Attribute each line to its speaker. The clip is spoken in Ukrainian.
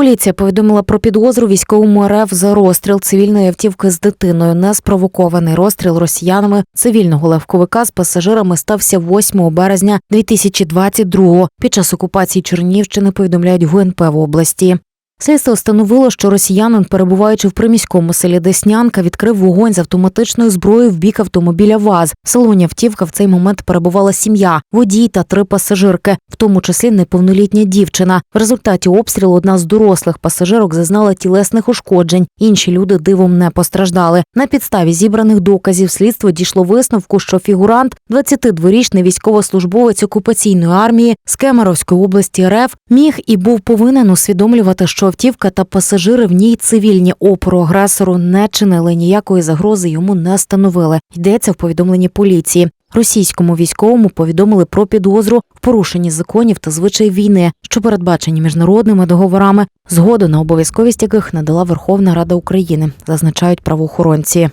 Speaker 1: Поліція повідомила про підозру військовому РФ за розстріл цивільної автівки з дитиною. Неспровокований розстріл росіянами цивільного легковика з пасажирами стався 8 березня 2022-го. Під час окупації Чернігівщини повідомляють ГУНП в області. Слідство встановило, що росіянин, перебуваючи в приміському селі Деснянка, відкрив вогонь з автоматичної зброї в бік автомобіля ВАЗ. В салоні автівка в цей момент перебувала сім'я, водій та три пасажирки, в тому числі неповнолітня дівчина. В результаті обстрілу одна з дорослих пасажирок зазнала тілесних ушкоджень. Інші люди дивом не постраждали. На підставі зібраних доказів слідство дійшло висновку, що фігурант, 22-річний військовослужбовець окупаційної армії з Кемеровської області РФ, міг і був повинен усвідомлювати, що автівка та пасажири в ній цивільні опору агресору не чинили ніякої загрози йому не становили. Йдеться в повідомленні поліції. Російському військовому повідомили про підозру в порушенні законів та звичаїв війни, що передбачені міжнародними договорами, згоду на обов'язковість яких надала Верховна Рада України, зазначають правоохоронці.